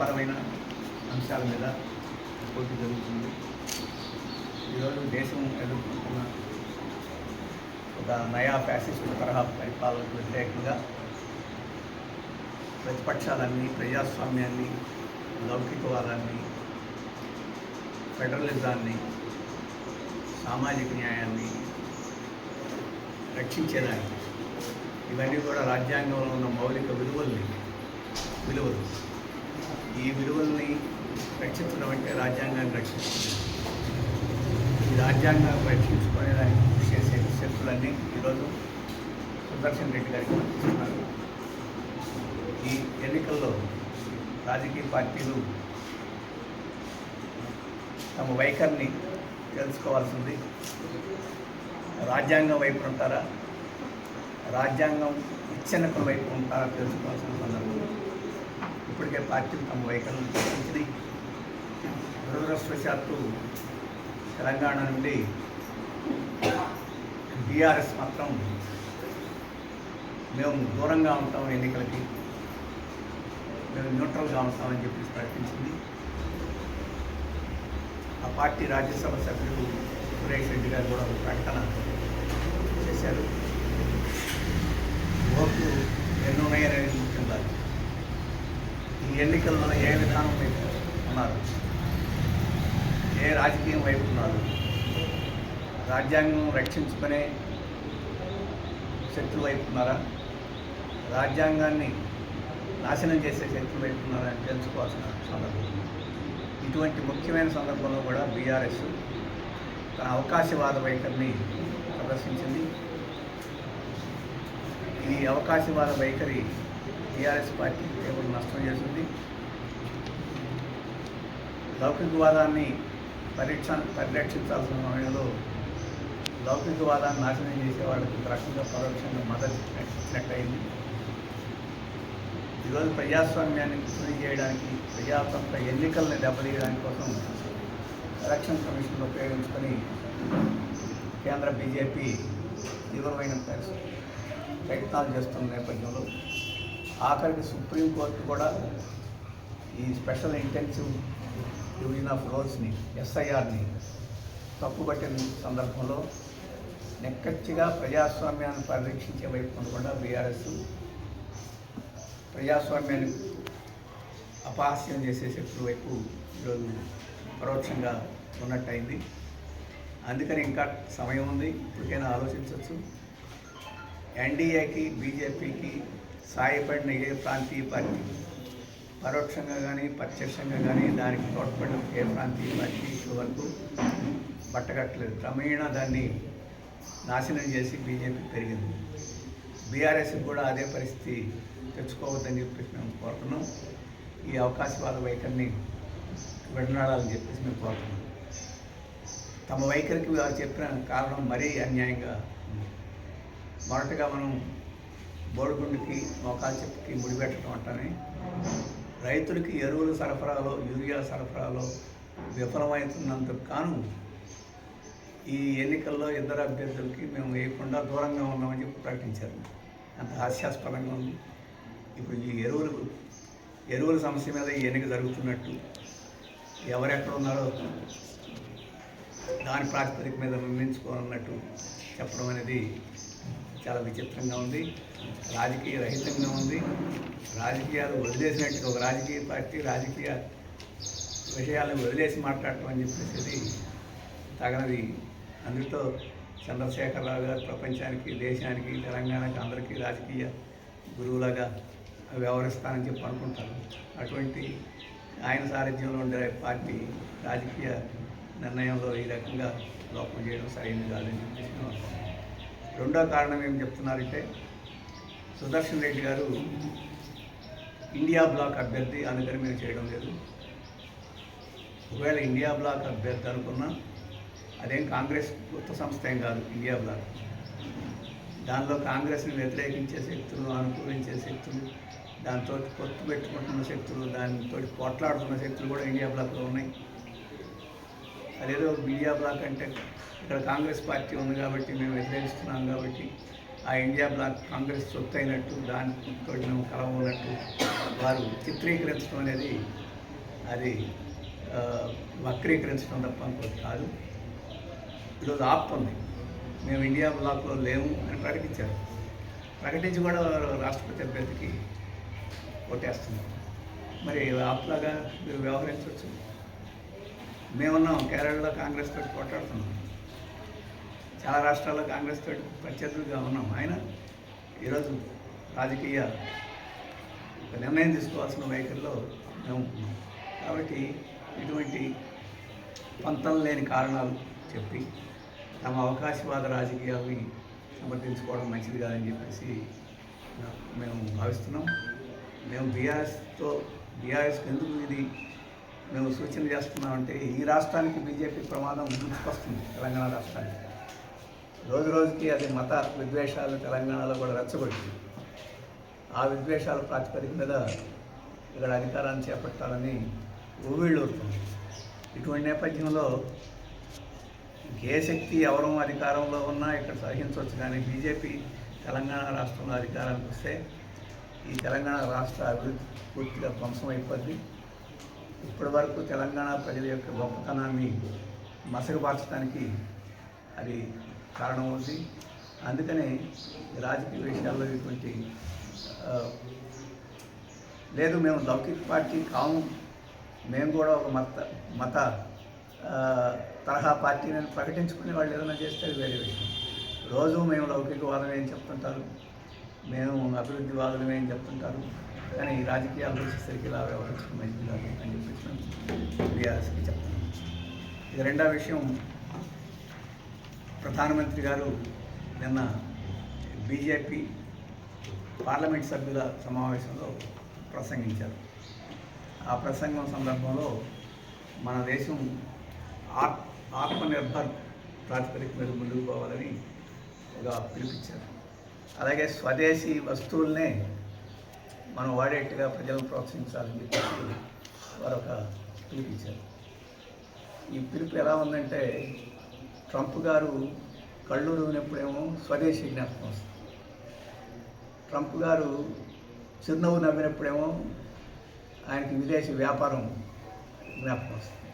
పరమైన అంశాల మీద పోటీ జరుగుతుంది. ఈరోజు దేశం ఎదుర్కొంటున్న ఒక నయా ఫ్యాసిస్ట్ తరహా పరిపాలనకు వ్యతిరేకంగా ప్రతిపక్షాలన్నీ ప్రజాస్వామ్యాన్ని లౌకికవాదాన్ని ఫెడరలిజాన్ని సామాజిక న్యాయాన్ని రక్షించేదానికి ఇవన్నీ కూడా రాజ్యాంగంలో ఉన్న మౌలిక విలువల్ని విలువలు ఈ విలువల్ని రక్షించడం అంటే రాజ్యాంగాన్ని రక్షించడం ఈ రాజ్యాంగాన్ని రక్షించుకునే దానికి కృషి చేసే శక్తులన్నీ ఈరోజు సుదర్శన్ రెడ్డి గారికి అందిస్తున్నారు. ఈ ఎన్నికల్లో రాజకీయ పార్టీలు తమ వైఖరిని తెలుసుకోవాల్సింది రాజ్యాంగం వైపు ఉంటారా? రాజ్యాంగం ఇచ్చెనకుల వైపు ఉంటారా? తెలుసుకోవాల్సిన సందర్భం ఇప్పటికే పార్టీలు తమ వైఖరిని ప్రకటించినాయి దురదృష్టవశాత్తు తెలంగాణ నుండి బీఆర్ఎస్ మాత్రం మేము దూరంగా ఉంటాం ఎన్నికలకి మేము న్యూట్రల్గా ఉంటామని చెప్పి ప్రకటించింది. ఆ పార్టీ రాజ్యసభ సభ్యుడు సురేష్ రెడ్డి గారు కూడా ఒక ప్రకటన చేశారు. ఓట్లు ఎన్ని ఉన్నాయనేది ముఖ్యం కాదు. ఈ ఎన్నికల్లో ఏ విధానం వైపు ఉన్నారు? ఏ రాజకీయం వైపు ఉన్నారు? రాజ్యాంగం రక్షించుకునే శక్తులు వైపు ఉన్నారా? రాజ్యాంగాన్ని నాశనం చేసే శక్తులు వైపు ఉన్నారా అని తెలుసుకోవాల్సిన సందర్భం. ఇటువంటి ముఖ్యమైన సందర్భంలో కూడా బీఆర్ఎస్ తన అవకాశవాద వైఖరిని ప్రదర్శించింది. ఈ అవకాశవాద వైఖరి టీఆర్ఎస్ పార్టీ తీవ్ర నష్టం చేసింది. లౌకికవాదాన్ని పరీక్ష పరిరక్షించాల్సిన సమయంలో లౌకికవాదాన్ని నాశనం చేసే వాళ్ళకి ఒక రకంగా పరోక్షంగా మద్దతు ఇచ్చినట్టయింది. ఈరోజు ప్రజాస్వామ్యాన్ని పూర్తి చేయడానికి ప్రజాతంత్ర ఎన్నికల్ని దెబ్బతీయడానికి కోసం ఎలక్షన్ కమిషన్ ఉపయోగించుకొని కేంద్ర బీజేపీ తీవ్రమైన ప్రయత్నాలు చేస్తున్న నేపథ్యంలో ఆఖరికి సుప్రీంకోర్టు కూడా ఈ స్పెషల్ ఇంటెన్సివ్ డివిజన్ ఆఫ్ రోల్స్ని ఎస్ఐఆర్ని తప్పుపట్టిన సందర్భంలో నెక్కచ్చిగా ప్రజాస్వామ్యాన్ని పరిరక్షించే వైపు ఉండకుండా బీఆర్ఎస్ ప్రజాస్వామ్యాన్ని అపహాస్యం చేసే శక్తుల వైపు ఈరోజు పరోక్షంగా ఉన్నట్టయింది. అందుకని ఇంకా సమయం ఉంది. ఇప్పటికైనా ఆలోచించవచ్చు. ఎన్డీఏకి బీజేపీకి సాయపడిన ఏ ప్రాంతీయ పార్టీ? పరోక్షంగా కానీ ప్రత్యక్షంగా కానీ దానికి తోడ్పడిన ఏ ప్రాంతీయ పార్టీ ఇప్పటి వరకు పట్టగట్టలేదు. క్రమేణా దాన్ని నాశనం చేసి బీజేపీ పెరిగింది. బీఆర్ఎస్ కూడా అదే పరిస్థితి తెచ్చుకోవద్దని చెప్పేసి మేము కోరుతున్నాం. ఈ అవకాశవాద వైఖరిని విడనాడాలని చెప్పేసి మేము కోరుతున్నాం. తమ వైఖరికి వారు చెప్పిన కారణం మరీ అన్యాయంగా ఉంది. మొదటగా మనం బోడిగుండుకి మోకాలు చెప్పుకి ముడిపెట్టడం అంటని రైతులకి ఎరువుల సరఫరాలో యూరియా సరఫరాలో విఫలమవుతున్నందుకు కాను ఈ ఎన్నికల్లో ఇద్దరు అభ్యర్థులకి మేము వేయకుండా దూరంగా ఉన్నామని చెప్పి ప్రకటించారు. అంత హాస్యాస్పదంగా ఉంది. ఇప్పుడు ఈ ఎరువులు ఎరువుల సమస్య మీద ఈ ఎన్నిక జరుగుతున్నట్టు ఎవరెక్కడ ఉన్నారో దాని ప్రాతిపదిక మీద నిర్ణయించుకోనున్నట్టు చెప్పడం అనేది చాలా విచిత్రంగా ఉంది. రాజకీయ రహితంగా ఉంది. రాజకీయాలు వదిలేసినట్టు ఒక రాజకీయ పార్టీ రాజకీయ విషయాలను వదిలేసి మాట్లాడటం అని చెప్పేసి తగనది అందుతో చంద్రశేఖరరావు గారు ప్రపంచానికి దేశానికి తెలంగాణకి అందరికీ రాజకీయ గురువులాగా వ్యవహరిస్తానని చెప్పి అనుకుంటారు. అటువంటి ఆయన సారథ్యంలో ఉండే పార్టీ రాజకీయ నిర్ణయంలో ఈ రకంగా లోపం చేయడం సరైనది కాదని చెప్పేసి రెండో కారణం ఏం చెప్తున్నారంటే సుదర్శన్ రెడ్డి గారు ఇండియా బ్లాక్ అభ్యర్థి అందుకని మేము చేయడం లేదు. ఒకవేళ ఇండియా బ్లాక్ అభ్యర్థి అనుకున్నా అదేం కాంగ్రెస్ కొత్త సంస్థ ఏం కాదు ఇండియా బ్లాక్. దానిలో కాంగ్రెస్ని వ్యతిరేకించే శక్తులు అనుకూలించే శక్తులు దాంతో పొత్తు పెట్టుకుంటున్న శక్తులు దానితో పోట్లాడుతున్న శక్తులు కూడా ఇండియా బ్లాక్లో ఉన్నాయి. అదేదో మీడియా బ్లాక్ అంటే ఇక్కడ కాంగ్రెస్ పార్టీ ఉంది కాబట్టి మేము వ్యతిరేకిస్తున్నాం కాబట్టి ఆ ఇండియా బ్లాక్ కాంగ్రెస్ సొత్తు అయినట్టు దానితో మేము కలవన్నట్టు వారు చిత్రీకరించడం అనేది అది వక్రీకరించడం తప్ప ఇంకోటి కాదు. ఈరోజు ఆప్ ఉంది మేము ఇండియా బ్లాక్లో లేము అని ప్రకటించారు. ప్రకటించి కూడా రాష్ట్రపతి అభ్యర్థికి ఓటేస్తున్నారు మరి ఆప్లాగా మీరు వ్యవహరించవచ్చు. మేమున్నాం కేరళలో కాంగ్రెస్ తోటి కొట్టాడుతున్నాం చాలా రాష్ట్రాల్లో కాంగ్రెస్ తోటి ప్రత్యర్థులుగా ఉన్నాం. ఆయన ఈరోజు రాజకీయ ఒక నిర్ణయం తీసుకోవాల్సిన వైఖరిలో మేము ఉన్నాం కాబట్టి ఇటువంటి పంతం లేని కారణాలు చెప్పి తమ అవకాశవాద రాజకీయాల్ని సమర్థించుకోవడం మంచిది కాదని చెప్పేసి మేము భావిస్తున్నాం. మేము బీఆర్ఎస్తో బీఆర్ఎస్కి ఎందుకు ఇది మేము సూచన చేస్తున్నామంటే ఈ రాష్ట్రానికి బీజేపీ ప్రమాదం ముందుకొస్తుంది తెలంగాణ రాష్ట్రానికి. రోజు రోజుకి అది మత విద్వేషాలు తెలంగాణలో కూడా రెచ్చగొట్టింది. ఆ విద్వేషాల ప్రాతిపదిక మీద ఇక్కడ అధికారాన్ని చేపట్టాలని ఊవిళ్ళూరుతుంది ఇటువంటి నేపథ్యంలో ఏ శక్తి ఎవరు అధికారంలో ఉన్నా ఇక్కడ సహించవచ్చు కానీ బీజేపీ తెలంగాణ రాష్ట్రంలో అధికారానికి వస్తే ఈ తెలంగాణ రాష్ట్ర అభివృద్ధి పూర్తిగా ధ్వంసం ఇప్పటి వరకు తెలంగాణ ప్రజల యొక్క గొప్పతనాన్ని మసకపరచడానికి అది కారణం అవుతుంది అందుకనే రాజకీయ విషయాల్లో ఇటువంటి లేదు మేము లౌకిక పార్టీ కాము. మేము కూడా ఒక మత మత తరహా పార్టీని ప్రకటించుకుని వాళ్ళు ఏదైనా చేస్తే అది వేరే విషయం. రోజు మేము లౌకికవాదం ఏం చెప్తుంటారు. మేము అభివృద్ధి వాదులమే అని చెప్తుంటారు. కానీ ఈ రాజకీయాలు వచ్చేసరికి ఇలా వ్యవహరించడం మంచిది కాదు అని చెప్పేసి మేము చెప్తాను ఇక రెండో విషయం. ప్రధానమంత్రి గారు నిన్న బీజేపీ పార్లమెంట్ సభ్యుల సమావేశంలో ప్రసంగించారు. ఆ ప్రసంగం సందర్భంలో మన దేశం ఆత్ ఆత్మనిర్భర్ ప్రాతిపదిక మీద ముందుకు పోవాలని ఒక పిలిపించారు అలాగే స్వదేశీ వస్తువులనే మనం వాడేట్టుగా ప్రజలను ప్రోత్సహించాలని చెప్పేసి వారు ఒక పిలిపించారు ఈ పిలుపు ఎలా ఉందంటే ట్రంప్ గారు కళ్ళు నవ్వినప్పుడేమో స్వదేశీ జ్ఞాపకం వస్తుంది. ట్రంప్ గారు చిరునవ్వు నవ్వినప్పుడేమో ఆయనకి విదేశీ వ్యాపారం జ్ఞాపకం వస్తుంది.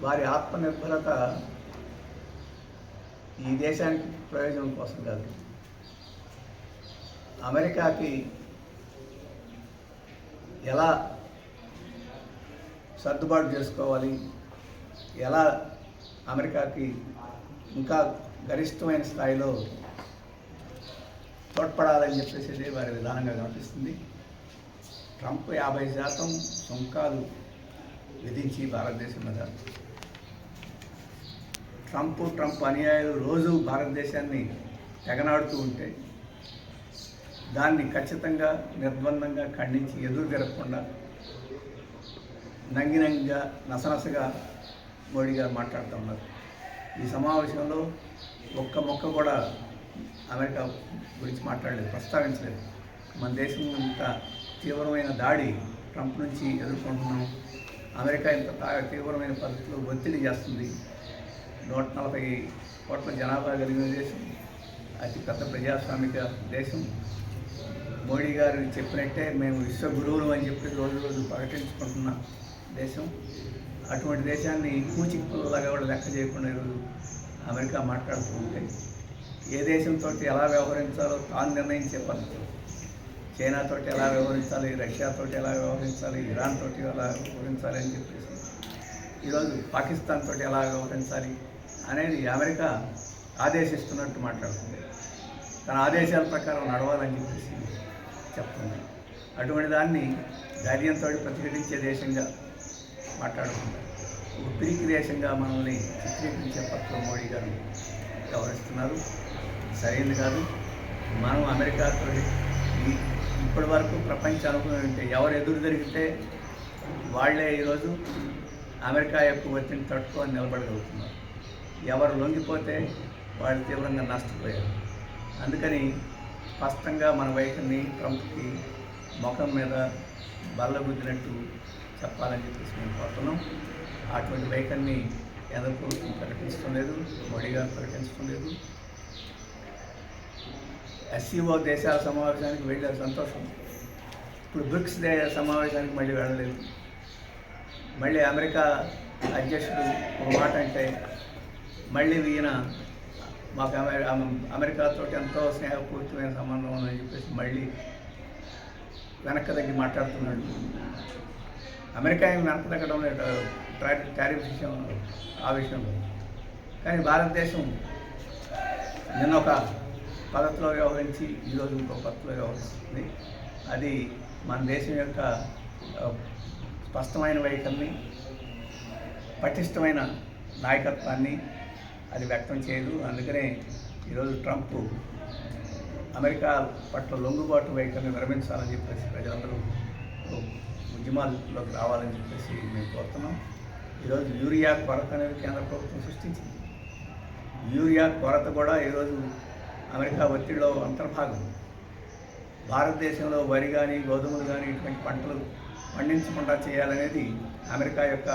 వారి ఆత్మనిర్భరత ఈ దేశానికి ప్రయోజనం కోసం కాదు. అమెరికాకి ఎలా సర్దుబాటు చేసుకోవాలి ఎలా అమెరికాకి ఇంకా గరిష్టమైన స్థాయిలో తోడ్పడాలని చెప్పేసి వారి విధానంగా కనిపిస్తుంది. ట్రంప్ యాభై శాతం సుంకాలు విధించి భారతదేశం మీద. ట్రంప్ ట్రంప్ అనుయాయులు రోజు భారతదేశాన్ని తెగనాడుతూ ఉంటే దాన్ని ఖచ్చితంగా నిర్బంధంగా ఖండించి ఎదురు తిరగకుండా నంగినంగిగా నసనసగా మోడీ గారు మాట్లాడుతూ ఉన్నారు. ఈ సమావేశంలో ఒక్క మొక్క కూడా అమెరికా గురించి మాట్లాడలేదు ప్రస్తావించలేదు. మన దేశం ఇంత తీవ్రమైన దాడి ట్రంప్ నుంచి ఎదుర్కొంటున్నాం. అమెరికా ఇంత తీవ్రమైన పరిస్థితుల్లో ఒత్తిడి చేస్తుంది. నూట నలభై కోట్ల జనాభా కలిగిన దేశం అతి పెద్ద ప్రజాస్వామిక దేశం. మోడీ గారు చెప్పినట్టే మేము విశ్వగురువులు అని చెప్పి రోజు రోజు ప్రకటించుకుంటున్న దేశం. అటువంటి దేశాన్ని కూచిక్కులాగా కూడా లెక్క చేయకుండా ఈరోజు అమెరికా మాట్లాడుతూ ఉంటే ఏ దేశంతో ఎలా వ్యవహరించాలో తాను నిర్ణయించే పద్ధతి. చైనాతో ఎలా వ్యవహరించాలి రష్యాతో ఎలా వ్యవహరించాలి ఇరాన్ తోటి ఎలా వ్యవహరించాలి అని చెప్పేసి. ఈరోజు పాకిస్తాన్ తోటి ఎలా వ్యవహరించాలి అనేది అమెరికా ఆదేశిస్తున్నట్టు మాట్లాడుతుంది. తన ఆదేశాల ప్రకారం నడవాలని చెప్పేసి చెప్తుంది. అటువంటి దాన్ని ధైర్యంతో ప్రతిఘటించే దేశంగా మాట్లాడుతున్నారు ప్రీక్రియేషన్గా మనల్ని చిత్రీకరించే పట్ల మోడీ గారు వ్యవహరిస్తున్నారు. సరైనది కాదు. మనం అమెరికాతో ఇప్పటి వరకు ప్రపంచ అనుభవం ఉంటే ఎవరు ఎదురు జరిగితే వాళ్ళే ఈరోజు అమెరికా యొక్క ఒత్తిడిని తట్టుకొని నిలబడగలుగుతున్నారు. ఎవరు లొంగిపోతే వాళ్ళు తీవ్రంగా నష్టపోయారు. అందుకని స్పష్టంగా మన వైఖరిని ట్రంప్కి ముఖం మీద బల్ల గుద్దినట్టు చెప్పాలని చెప్పేసి మేము కోరుతున్నాం. అటువంటి వైఖరిని కేంద్ర ప్రభుత్వం ప్రకటించడం లేదు మోడీ గారు ప్రకటించడం లేదు. ఎస్సీఓ దేశాల సమావేశానికి వెళ్ళే సంతోషం. ఇప్పుడు బ్రిక్స్ దే సమావేశానికి మళ్ళీ వెళ్ళలేదు. మళ్ళీ అమెరికా అధ్యక్షుడు ఒక మాట అంటే మళ్ళీ ఈయన మాకు అమె- అమెరికాతో ఎంతో స్నేహపూర్తమైన సంబంధం ఉందని చెప్పేసి మళ్ళీ వెనక్కి తగ్గి మాట్లాడుతున్నాడు. అమెరికా ఏమి వెనక్కి లేదు. టారిఫ్ విషయం ఆ విషయంలో కానీ భారతదేశం నిన్న ఒక పద్ధతిలో వ్యవహరించి ఈరోజు ఇంకో పద్ధతిలో వ్యవహరిస్తుంది. అది మన దేశం యొక్క స్పష్టమైన వైఖరిని పటిష్టమైన నాయకత్వాన్ని అది వ్యక్తం చేయదు. అందుకనే ఈరోజు ట్రంప్ అమెరికా పట్ల లొంగుబాటు వైఖరిని విరమించాలని చెప్పేసి ప్రజలందరూ ఉద్యమాల్లోకి రావాలని చెప్పేసి మేము కోరుతున్నాం. ఈరోజు యూరియా కొరత అనేది కేంద్ర ప్రభుత్వం సృష్టించింది. యూరియా కొరత కూడా ఈరోజు అమెరికా ఒత్తిడిలో అంతర్భాగం. భారతదేశంలో వరి కానీ గోధుమలు కానీ ఇటువంటి పంటలు పండించకుండా చేయాలనేది అమెరికా యొక్క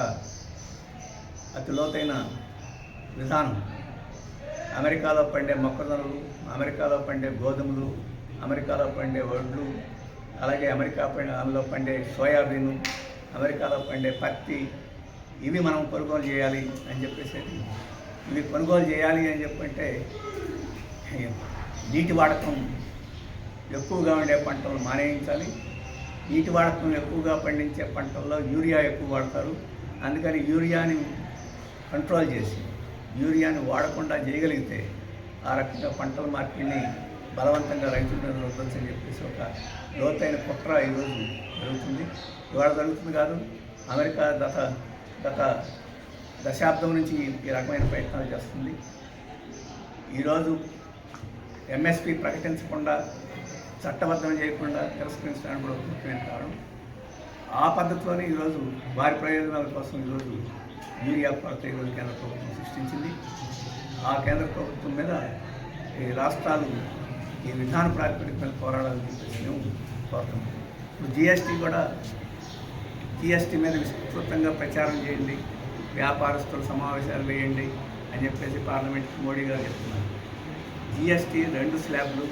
అతి లోతైన విధానం. అమెరికాలో పండే మొక్కజొన్నలు అమెరికాలో పండే గోధుమలు అమెరికాలో పండే వడ్లు అలాగే అమెరికా పండే పండే సోయాబీన్ అమెరికాలో పండే పత్తి ఇవి మనం కొనుగోలు చేయాలి అని చెప్పేసి ఇవి కొనుగోలు చేయాలి అని చెప్పంటే నీటి వాడకం ఎక్కువగా ఉండే పంటలు మానేయించాలి. నీటి వాడకం ఎక్కువగా పండించే పంటల్లో యూరియా ఎక్కువ వాడతారు. అందుకని యూరియాని కంట్రోల్ చేసి యూరియాని వాడకుండా చేయగలిగితే ఆ రకంగా పంటల మార్పిడిని బలవంతంగా రైతులను ఉండొచ్చని చెప్పేసి ఒక లోతైన కుట్ర ఈరోజు జరుగుతుంది. ఇవాళ జరుగుతుంది కాదు అమెరికా గత గత దశాబ్దం నుంచి ఈ రకమైన ప్రయత్నాలు చేస్తుంది. ఈరోజు ఎంఎస్పి ప్రకటించకుండా చట్టబద్ధం చేయకుండా తిరస్కరించడానికి కూడా ఒక ముఖ్యమైన కారణం. ఆ పద్ధతిలోనే ఈరోజు వారి ప్రయోజనాల కోసం ఈరోజు యూరియా కొరత ఈరోజు కేంద్ర ప్రభుత్వం సృష్టించింది. ఆ కేంద్ర ప్రభుత్వం మీద ఈ రాష్ట్రాలు ఈ విధాన ప్రాతిపదిక మీద పోరాడాలని చెప్పేసి మేము కోరుతున్నాం ఇప్పుడు జిఎస్టీ కూడా జిఎస్టీ మీద విస్తృతంగా ప్రచారం చేయండి వ్యాపారస్తుల సమావేశాలు వేయండి అని చెప్పేసి పార్లమెంట్కి మోడీ గారు చెప్తున్నారు. జిఎస్టీ రెండు స్లాబ్లు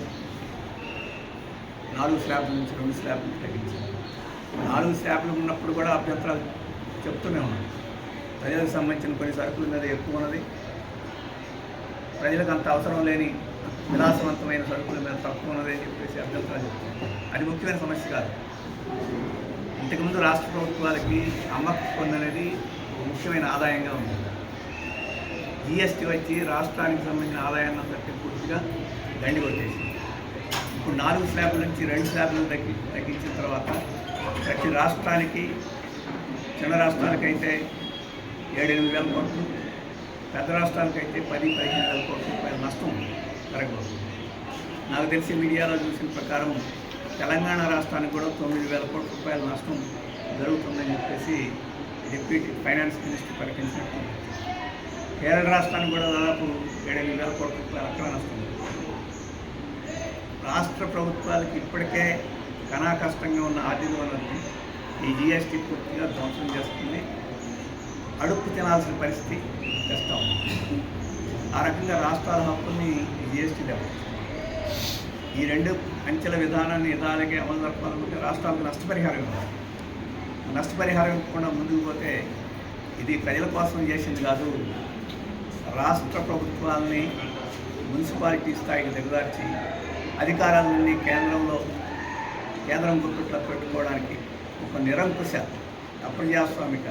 నాలుగు స్లాబ్ల నుంచి రెండు స్లాబ్లు తగ్గించారు. నాలుగు స్లాబ్లు ఉన్నప్పుడు కూడా అభ్యంతరాలు చెప్తూనే ఉన్నాయి ప్రజలకు సంబంధించిన కొన్ని సరుకుల మీద ఎక్కువ ఉన్నది. ప్రజలకు అంత అవసరం లేని విలాసవంతమైన సరుకులు మీద తక్కువ ఉన్నది అని చెప్పేసి అభ్యంతరాలు అది ముఖ్యమైన సమస్య కాదు. ఇంతకుముందు రాష్ట్ర ప్రభుత్వాలకి అమ్మక పొందనేది అనేది ఒక ముఖ్యమైన ఆదాయంగా ఉంది. జిఎస్టీ వచ్చి రాష్ట్రానికి సంబంధించిన ఆదాయాన్ని అంతటి పూర్తిగా దండి కొట్టేసింది. ఇప్పుడు నాలుగు స్లాబ్ల నుంచి రెండు స్లాబ్లు తగ్గి తగ్గించిన తర్వాత ప్రతి రాష్ట్రానికి చిన్న రాష్ట్రాలకైతే ఏడెనిమిది వేల కోట్లు పెద్ద రాష్ట్రాలకైతే పది పదిహేను వేల కోట్ల రూపాయల నష్టం జరగబోతుంది. నాకు తెలిసి మీడియాలో చూసిన ప్రకారం తెలంగాణ రాష్ట్రానికి కూడా తొమ్మిది వేల కోట్ల రూపాయల నష్టం జరుగుతుందని చెప్పేసి డిప్యూటీ ఫైనాన్స్ మినిస్టర్ ప్రకటించినట్టు కేరళ రాష్ట్రానికి కూడా దాదాపు ఏడెనిమిది వేల కోట్ల రూపాయల అక్కడ నష్టం. రాష్ట్ర ప్రభుత్వాలకు ఇప్పటికే కనా కష్టంగా ఉన్న ఆర్థిక వనరుని ఈ జిఎస్టీ పూర్తిగా ధ్వంసం చేస్తుంది. అడుక్కు తినాల్సిన పరిస్థితి తెస్తాం ఆ రకంగా రాష్ట్రాల హక్కుల్ని జిఎస్టీ దెబ్బతీస్తుంది ఈ రెండు అంచెల విధానాన్ని ఇలాగే అమలు జరపాలనుకుంటే రాష్ట్రాలకు నష్టపరిహారం ఇవ్వాలి. నష్టపరిహారం ఇవ్వకుండా ముందుకు పోతే ఇది ప్రజల కోసం చేసింది కాదు రాష్ట్ర ప్రభుత్వాలని మున్సిపాలిటీ స్థాయికి దిగదార్చి అధికారాలన్నీ కేంద్రంలో కేంద్రం గుర్తుట్లో పెట్టుకోవడానికి ఒక నిరంకుశ అప్రజాస్వామిక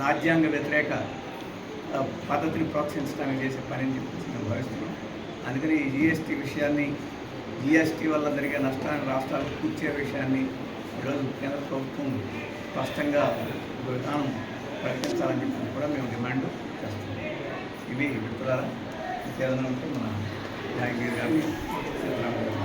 రాజ్యాంగ వ్యతిరేక పద్ధతిని ప్రోత్సహించడానికి చేసే పని అని చెప్పేసి మేము భావిస్తున్నాం అందుకని ఈ జిఎస్టీ విషయాన్ని జిఎస్టీ వల్ల జరిగే నష్టాన్ని రాష్ట్రాలకు కూర్చే విషయాన్ని ఈరోజు కేంద్ర ప్రభుత్వం స్పష్టంగా విధానం ప్రకటించాలని చెప్పి కూడా మేము డిమాండ్ చేస్తున్నాం. ఇవి మిత్రులారా ఇంకేదైనా ఉంటే మన జాంగీర్ గారిని గారిని